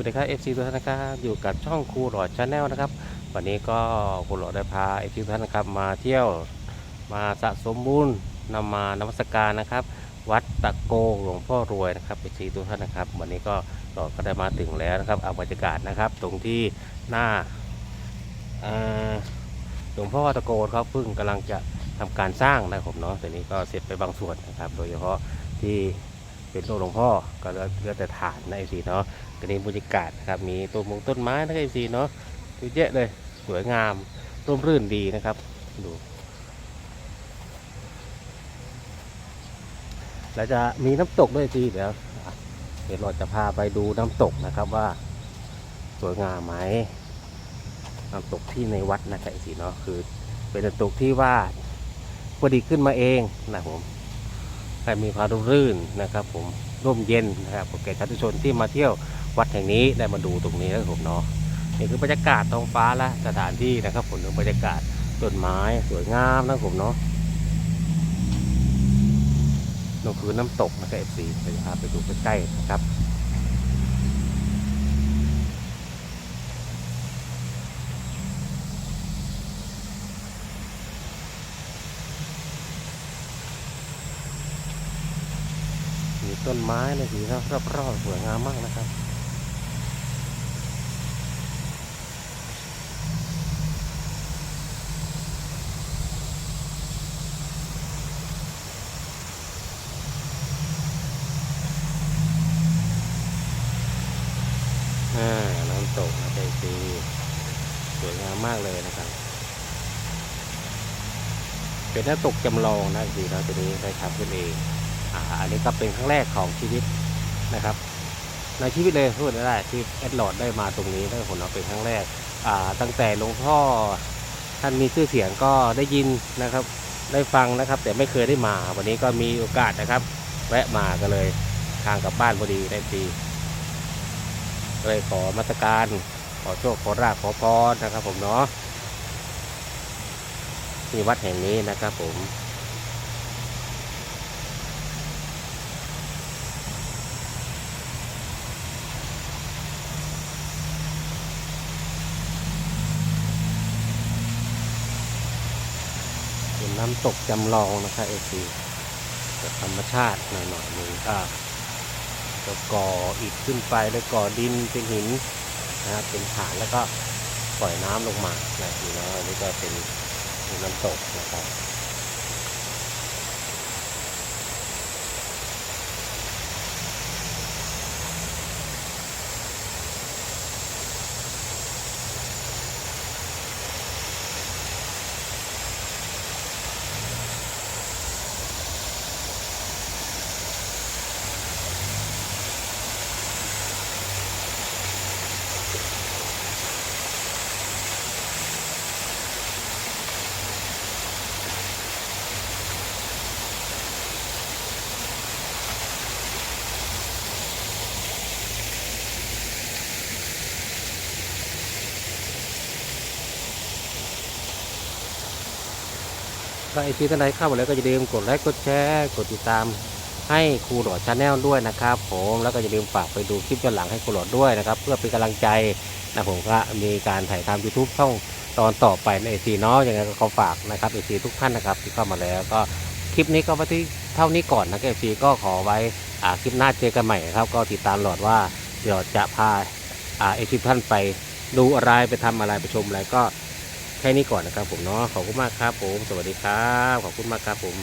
วัสดีครับ FC ทุกท่านนะครับอยู่กับช่องครูหลอดชาแนลนะครับ วันนี้ก็ครูหลอดได้พา FC ทุกท่านนะครับมาเที่ยวมาสะสมบุญนำมานมัสการนะครับ วัดตะโกหลวงพ่อรวยนะครับ FC ทุกท่านนะครับ วันนี้ก็หลอดก็ได้มาถึงแล้วนะครับเอาบรรยากาศนะครับ ตรงที่หน้าหลวงพ่อตะโกเขาเพิ่งกำลังจะทำการสร้างนะครับผมเนาะแต่นี้ก็เสร็จไปบางส่วนนะครับ โดยเฉพาะที่ เป็นตัวหลวงพ่อก็เหลือแต่ฐานนะไอซีเนาะก็นี้บรรยากาศนะครับมีต้นมงต้นไม้นะครับไอซีเนาะเยอะเลยสวยงามร่มรื่นดีนะครับดูแล้วจะมีน้ำตกด้วยจีเดี๋ยวเดี๋ยวเราจะพาไปดูน้ำตกนะครับว่า สวยงามไหมน้ำตกที่ในวัดนะครับไอซีเนาะคือ เป็นน้ำตกที่ว่าพอดีขึ้นมาเองนะผม ใครมีความร่มรื่นนะครับ ผมร่มเย็นนะครับแก่ชาติชนที่มาเที่ยววัดแห่งนี้ได้มาดูตรงนี้นะครับผมเนาะนี่คือบรรยากาศท้องฟ้าและสถานที่นะครับผมดูบรรยากาศต้นไม้สวยงามนะครับผมเนาะนั่นคือน้ำตกนะครับเอฟซีไปพาไปดูใกล้ๆนะครับีต้นไม้เลยสีรอบๆสวยงามมากนะครับน้ำตกนะใจซีสวยงามมากเลยนะครับ เป็นน้ำตกจำลองนะสีเราตัวนี้ได้ทำขึ้นเอง อันนี้ก็เป็นครั้งแรกของชีวิตนะครับ ในชีวิตเลยพูดได้ที่แอดลอดได้มาตรงนี้ได้ผลเราเป็นครั้งแรกตั้งแต่หลวงพ่อท่านมีชื่อเสียงก็ได้ยินนะครับ ได้ฟังนะครับ แต่ไม่เคยได้มา วันนี้ก็มีโอกาสนะครับ แวะมาก็เลยทางกลับบ้านพอดีได้ดีเลยขอมาตรการขอโชคขอราบขอพรนะครับ ผมเนาะที่วัดแห่งนี้นะครับผม น้ำตกจำลองนะคะเอซีแบบธรรมชาติหน่อยหน่อยๆนึงก็จะก่ออิฐขึ้นไปแล้วก่อดินเป็นหินนะครับเป็นฐานแล้วก็ปล่อยน้ำลงมานะทีนะอันนี้ก็เป็นน้ำตกนะครับ ก็ไอซีท่านใดเข้ามาแล้วก็อย่าลืมกดไลค์กดแชร์กดติดตามให้ครูหลอดชาแนลด้วยนะครับ ผมแล้วก็อย่าลืมฝากไปดูคลิปย้อนหลังให้ครูหลอดด้วยนะครับ เพื่อเป็นกำลังใจนะผมก็มีการถ่ายทำ YouTube ช่องตอนต่อไปในไอซีเนาะยังไงก็ขอฝากนะครับไอซีทุกท่านนะครับที่เข้ามาแล้วก็คลิปนี้ก็ไว้ที่เท่านี้ก่อนนะไอซีก็ขอไว้อ่าคลิปหน้าเจอกันใหม่ครับ ก็ติดตามหลอดว่าเดี๋ยวจะพาอ่าไอซีท่านไปดูอะไรไปทำอะไรไปชมอะไรก็ แค่นี้ก่อนนะครับผมเนาะขอบคุณมากครับผม สวัสดีครับ ขอบคุณมากครับผม